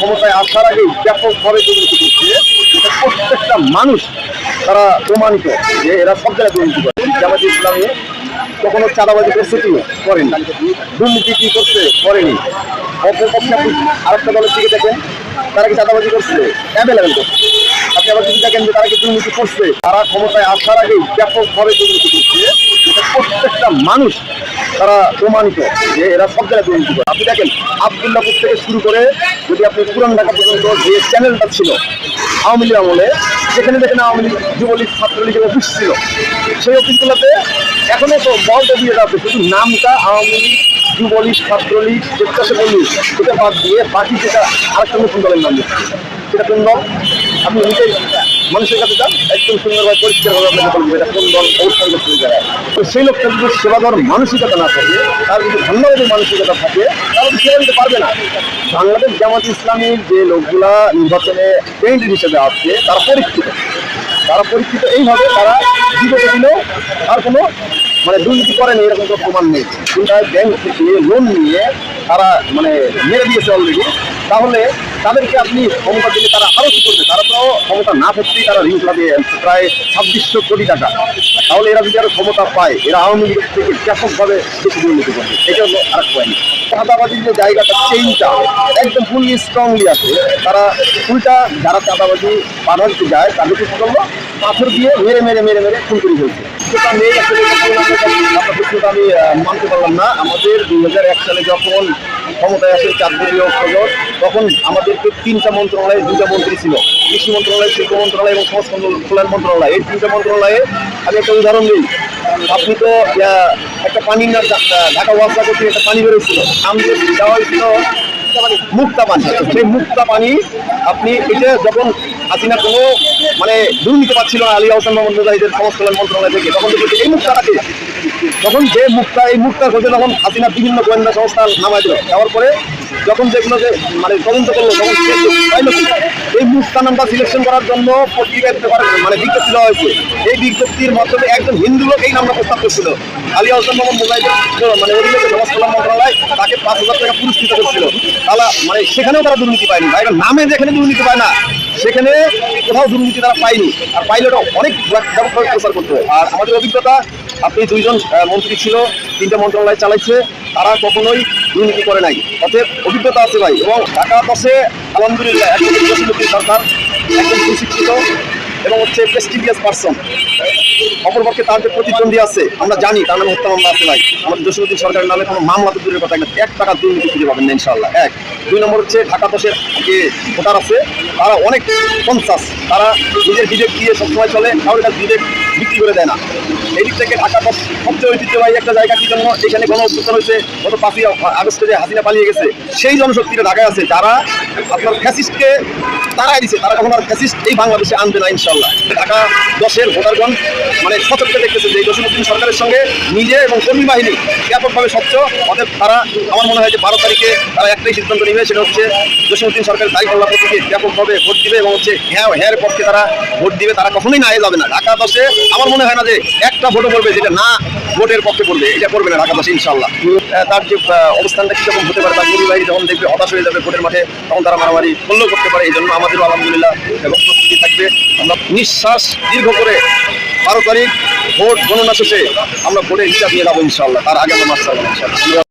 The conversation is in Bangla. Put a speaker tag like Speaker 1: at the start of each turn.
Speaker 1: ক্ষমতায় আসার আগেই ব্যাপকভাবে দুর্নীতি করছে এটা প্রত্যেকটা মানুষ তারা প্রমাণিত যে এরা সব জায়গায় দুর্নীতি করে। জামাত ইসলামী কখনো চাঁদাবাজি করছে কি করেনি। দুর্নীতি কি করছে করেনি। অপরপক্ষে আপনি আরেকটা দলের দিকে দেখেন, তারা কি চাঁদাবাজি করছে? অ্যাভেলেবেল করছে আপনি আবার যদি দেখেন যে তারা কি দুর্নীতি করছে, তারা ক্ষমতায় আসার আগেই ব্যাপকভাবে দুর্নীতি করছে এটা প্রত্যেকটা মানুষ তারা প্রমাণিত যে এরা সব জায়গায় দুর্নীতি করে। আপনি দেখেন আবদুল্লাপুর থেকে শুরু করে যদি আপনি পুরান ঢাকা পর্যন্ত যে চ্যানেলটা ছিল, আওয়ামী লীগ আমলে সেখানে দেখেন আওয়ামী লীগ যুবলীগ ছাত্রলীগের অফিস ছিল, সেই অফিসগুলোতে এখনও তো বল দিয়ে আছে শুধু নামটা আওয়ামী লীগ, যুবলীগ, ছাত্রলীগ স্বেচ্ছাসেবী সেটা বাদ দিয়ে বাকি যেটা আরেকটা নতুন দলের নাম সেটা কোন দল? আপনি নিজেই মানুষের কাছে যান, একদম সুন্দরভাবে, পরিষ্কারভাবে আপনাকে বলবে এটা কোন দল অবস্থান করতে জায়গায় তো সেই লোকটা যদি সেবা দেওয়ার মানসিকতা না থাকে, তার যদি ধন্যবাদের মানসিকতা থাকে, তাহলে সেবা দিতে পারবে না। বাংলাদেশ জামাত ইসলামীর যে লোকগুলা নির্বাচনে ক্যান্ডিডেট হিসেবে আসছে তারা পরীক্ষিত। তারা পরীক্ষিত এইভাবে তারা বিগত দিলেও আর কোনো মানে দুর্নীতি করেনি, এরকম কোনো প্রমাণ নেই। কিন্তু ব্যাংক থেকে লোন নিয়ে তারা মানে মেরে দিয়েছে অলরেডি তাহলে তাদেরকে আপনি ক্ষমতা দিলে তারা আরও কি করবে? তারা তো ক্ষমতা না থাকতেই তারা ঋণ লাভে প্রায় ছাব্বিশশো কোটি টাকা। তাহলে এরা যদি আরও ক্ষমতা পায়, এরা আওয়ামী লীগের থেকে ব্যাপকভাবে বেশি দুর্নীতি করবে। এটা হলো আর পয়েন্ট চাঁদাবাজির যে জায়গাটা চেইনটা একদম ফুললি স্ট্রংলি আছে। তারা উল্টা যারা চাঁদাবাজি বাধা দিতে যায়, তাদেরকে কি করল? পাথর দিয়ে মেরে মেরে মেরে মেরে খুন করে ফেলছে। আসলে আপনার প্রশ্নটা আমি মানতে পারলাম না আমাদের দুই হাজার এক সালে যখন ক্ষমতায় আসে চার দলীয় তখন আমাদেরকে তিনটা মন্ত্রণালয়ে দুইটা মন্ত্রী ছিল কৃষি মন্ত্রণালয় শিল্প মন্ত্রণালয় এবং সমাজ কল্যাণ মন্ত্রণালয় এই তিনটা মন্ত্রণালয়ে আমি একটা উদাহরণ দিই আপনি তো একটা পানি না ঢাকা ওয়াসা করতে একটা পানি বেরোচ্ছিল আমাদের দেওয়া হয়েছিল মুক্তা পানি সেই মুক্তা পানি আপনি এটা যখন হাসিনা কোনো মানে দুর্নীতি পাচ্ছিল না, আলী আহসান মোহাম্মদ মুজাহিদের সমাজ কল্যাণ মন্ত্রণালয় থেকে, তখন দেখি এই মুক্তাটাকে তখন যে মুক্তা এই মুক্তা খোঁজে তখন হাসিনা বিভিন্ন গোয়েন্দা সংস্থা নামায় দিল দেওয়ার পরে যখন দেখল যে মানে তদন্ত করল তখন কি? এই মুক্তা নামটা সিলেকশন করার জন্য পত্রিকায় মানে বিজ্ঞপ্তি দেওয়া হয়েছে। এই বিজ্ঞপ্তির মাধ্যমে একজন হিন্দু লোক এই নামটা প্রস্তাব করছিল। আলী আহসান মোহাম্মদ মুজাহিদের মানে অধীনে যে মন্ত্রণালয় তাকে পাঁচ হাজার টাকা পুরস্কৃত করছিল। তারা মানে সেখানেও তারা দুর্নীতি পায়নি। বাইরের নামে যেখানে দুর্নীতি পায় না, সেখানে কোথাও দুর্নীতি তারা পায়নি। আর পাইলে ওটা অনেক ব্যাপকভাবে প্রচার করতে হয়। আর আমাদের অভিজ্ঞতা, আপনি দুইজন মন্ত্রী ছিল, তিনটা মন্ত্রণালয় চালাইছে, তারা কখনোই দুর্নীতি করে নাই। অতএব অভিজ্ঞতা আছে ভাই, এবং ঢাকা পাশে আলহামদুলিল্লাহ সরকার একজন সুশিক্ষিত এবং হচ্ছে প্রেস্টিভিয়াস পার্সন অপরপক্ষে তার যে প্রতিদ্বন্দ্বী আছে, আমরা জানি তার নামে হত্যা মামলা আছে ভাই। আমাদের জসিমুদ্দিন সরকারের নামে কোনো মামলা তো দূরের কথা এক টাকা দুর্নীতি খুঁজে পাবেন না ইনশাল্লাহ এক। দুই নম্বর হচ্ছে ঢাকা দশের যে ভোটার আছে তারা অনেক কনসাস তারা নিজের বিবেক দিয়ে সবসময় চলে কারোর কাছে বিবেক বিক্রি করে দেয় না। এই দিক থেকে ঢাকা সবচেয়ে ঐতিহ্যবাহী একটা জায়গা কি জন্য এখানে গণ অভ্যুত্থান হয়েছে, গত পাঁচই আগস্টে যে হাসিনা পালিয়ে গেছে, সেই জনশক্তিটা ঢাকায় আছে। যারা আপনার ফ্যাসিস্টকে তারাই দিছে, তারা কখন আর ফ্যাসিস্ট এই বাংলাদেশে আনবে না ইনশাল্লাহ ঢাকা দশের ভোটারগণ মানে সচক্ষে দেখতেছে যে জসিমুদ্দিন সরকারের সঙ্গে নিজে এবং কর্মী বাহিনী ব্যাপকভাবে স্বচ্ছ। অতএব তারা আমার মনে হয় যে বারো তারিখে তারা একটাই সিদ্ধান্ত নেবে, সেটা হচ্ছে জসিমুদ্দিন সরকারের তারিখ আল্লাহ প্রতীকে ব্যাপকভাবে ভোট দিবে এবং হচ্ছে হ্যাঁ হ্যাঁ পক্ষে তারা ভোট দিবে, তারা কখনোই না যাবে না। ঢাকা দশে আমার মনে হয় না যে একটা ভোটও করবে যেটা না ভোটের পক্ষে করবে এটা করবে না ঢাকা দশে ইনশাল্লাহ তার যে অবস্থানটা কীরকম হতে পারে তার কর্মী বাহিনী যখন দেখবে হতাশ হয়ে যাবে ভোটের মাঠে, তখন তারা মারামারি করলেও করতে পারে, এই জন্য আমাদেরও আলহামদুলিল্লাহ এবং প্রস্তুতি থাকবে। আমরা নিঃশ্বাস দীর্ঘ করে বারো তারিখ ভোট গণনা শেষে আমরা ভোটের হিসাব নিয়ে যাব ইনশাল্লাহ তার আগে আমরা ইনশাল্লাহ